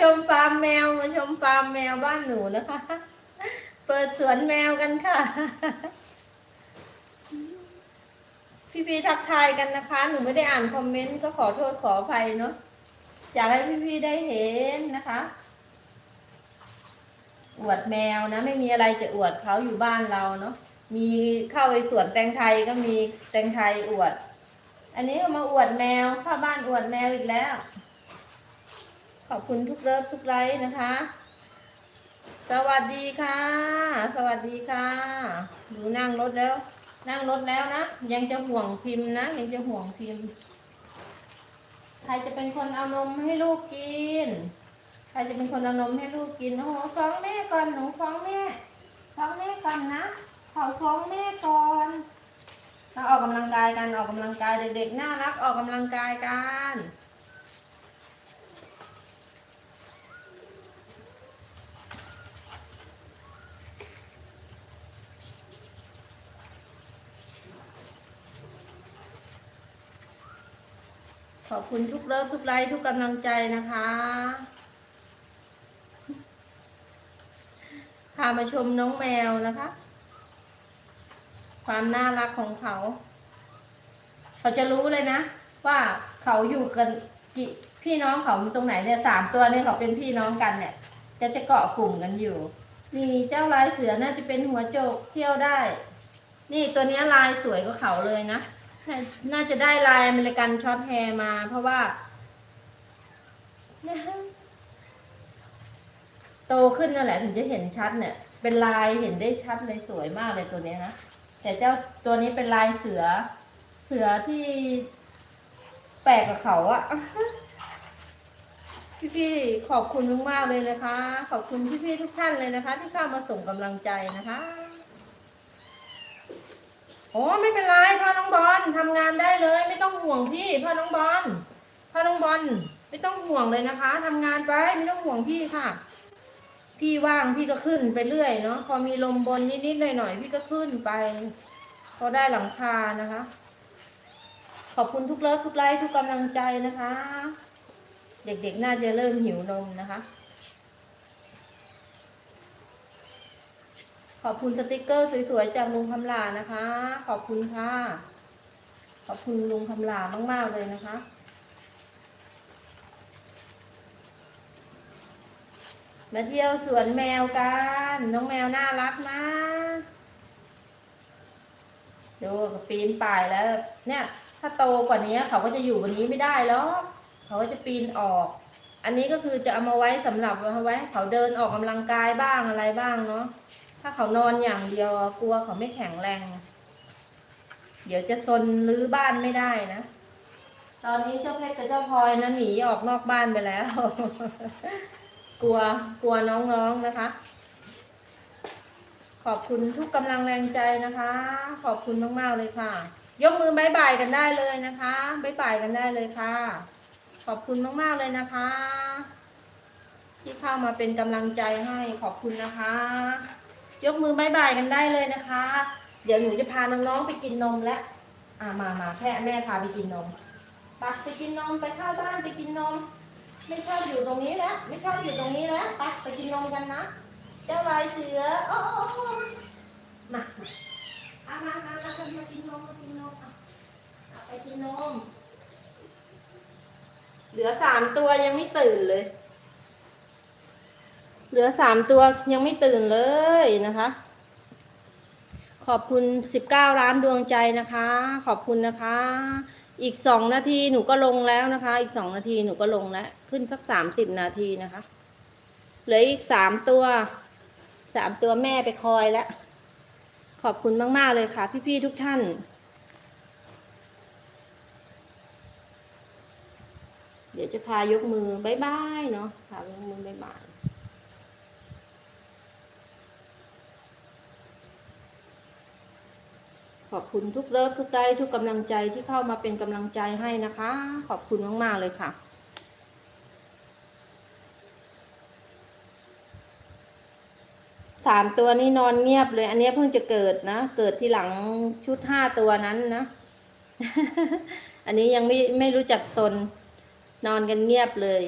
ชมฟาร์มแมวมาชมฟาร์มแมวบ้านหนูนะคะ เปิดสวนแมวกันค่ะ พี่พีทักทายกันนะคะ หนูไม่ได้อ่านคอมเมนต์ก็ขอโทษขออภัยเนาะอยากให้พี่พีได้เห็นนะคะ อวดแมวนะ ไม่มีอะไรจะอวดเขาอยู่บ้านเราเนาะมีเข้าไปสวนแตงไทยก็มีแตงไทยอวด อันนี้ก็มาอวดแมวเข้าบ้านอวดแมวอีกแล้ว ขอบคุณทุกเลิฟทุกไลค์นะคะ สวัสดีค่ะ สวัสดีค่ะ ดูนั่งรถแล้ว นั่งรถแล้วนะ ยังจะห่วงพิมพ์นะ ยังจะห่วงพิมพ์ ใครจะเป็นคนเอานมให้ลูกกิน ใครจะเป็นคนเอานมให้ลูกกิน โอ้โหฟ้องแม่ก่อน หนูฟ้องแม่ ฟ้องแม่ก่อนนะ ขอฟ้องแม่ก่อนเราออกกำลังกายกัน ออกกำลังกายเด็กๆ น่ารัก ออกกำลังกายกัน ขอบคุณทุกเลิฟทุกไลค์ทุกกำลังใจนะคะ พามาชมน้องแมวนะคะ ความน่ารักของเขา เขาจะรู้เลยนะ ว่าเขาอยู่กันพี่น้องเขาตรงไหนเนี่ยสามตัวเนี่ยเขาเป็นพี่น้องกันเนี่ย จะจะเกาะกลุ่มกันอยู่ นี่เจ้าลายเสือน่าจะเป็นหัวโจกเที่ยวได้ นี่ตัวนี้ลายสวยกว่าเขาเลยนะ น่าจะได้ลายอเมริกันช็อตแฮร์มา เพราะว่า โตขึ้นนั่นแหละถึงจะเห็นชัดเนี่ย เป็นลายเห็นได้ชัดเลยสวยมากเลยตัวนี้นะ แต่เจ้าตัวนี้เป็นลายเสือ เสือที่แปลกกับเขาอะพี่ๆขอบคุณมากๆเลยนะคะ ขอบคุณพี่ๆทุกท่านเลยนะคะ ที่เข้ามาส่งกำลังใจนะคะ โอ้ไม่เป็นไรพ่อน้องบอลทำงานได้เลย ไม่ต้องห่วงพี่พ่อน้องบอลพ่อน้องบอลไม่ต้องห่วงเลยนะคะทำงานไปไม่ต้องห่วงพี่ค่ะ พี่ว่างพี่ก็ขึ้นไปเรื่อยเนาะพอมีลมบนนิดๆหน่อยๆพี่ก็ขึ้นไป พอได้หลังคานะคะ ขอบคุณทุกเลิฟทุกไลค์ทุกกำลังใจนะคะ เด็กๆน่าจะเริ่มหิวนมนะคะ ขอบคุณสติกเกอร์สวยๆจากลุงคำลานะคะ ขอบคุณค่ะ ขอบคุณลุงคำลามากๆเลยนะคะมาเที่ยวสวนแมวกัน น้องแมวน่ารักนะดูปีนป่ายแล้ว เนี่ย ถ้าโตกว่านี้เขาก็จะอยู่บนนี้ไม่ได้แล้วเขาก็จะปีนออก อันนี้ก็คือจะเอามาไว้สำหรับเอาไว้ให้เขาเดินออกกำลังกายบ้างอะไรบ้างเนาะ ถ้าเขานอนอย่างเดียวกลัวเขาไม่แข็งแรง เดี๋ยวจะซนรื้อบ้านไม่ได้นะ ตอนนี้เจ้าเพชรกับเจ้าพลอยนะหนีออกนอกบ้านไปแล้ว กลัวกลัวน้องๆนะคะ ขอบคุณทุกกำลังแรงใจนะคะ ขอบคุณมากๆเลยค่ะ ยกมือบายบายกันได้เลยนะคะบายบายกันได้เลยค่ะ ขอบคุณมากๆเลยนะคะ ที่เข้ามาเป็นกำลังใจให้ขอบคุณนะคะ ยกมือบายบายกันได้เลยนะคะ เดี๋ยวหนูจะพาน้องๆไปกินนมแล้วอ่ามามาแค่แม่พาไปกินนมไปไปกินนมไปเข้าบ้านไปกินนม ไม่ชอบอยู่ตรงนี้แล้วไม่ชอบอยู่ตรงนี้แล้วไปไปกินนมกันนะเจ้าลายเสือโอ้โอ้มามาเอามามามามามากินนมมากินนมอะเอาไปกินนม เหลือสามตัวยังไม่ตื่นเลย เหลือสามตัวยังไม่ตื่นเลยนะคะ ขอบคุณสิบเก้าล้านดวงใจนะคะ ขอบคุณนะคะ อีกสองนาทีหนูก็ลงแล้วนะคะ อีกสองนาทีหนูก็ลงแล้ว ขึ้นสักสามสิบนาทีนะคะ เหลืออีกสามตัวสามตัวแม่ไปคอยแล้ว ขอบคุณมาก ๆ เลยค่ะ พี่ ๆ ทุกท่านเดี๋ยวจะพายกมือบายบายเนาะพายกมือบายบาย ขอบคุณทุกเลิฟทุกไลค์ทุกกำลังใจที่เข้ามาเป็นกำลังใจให้นะคะ ขอบคุณมาก ๆ เลยค่ะ สามตัวนี้นอนเงียบเลย อันนี้เพิ่งจะเกิดนะ เกิดที่หลังชุดห้าตัวนั้นนะ อันนี้ยังไม่ไม่รู้จักซนนอนกันเงียบเลย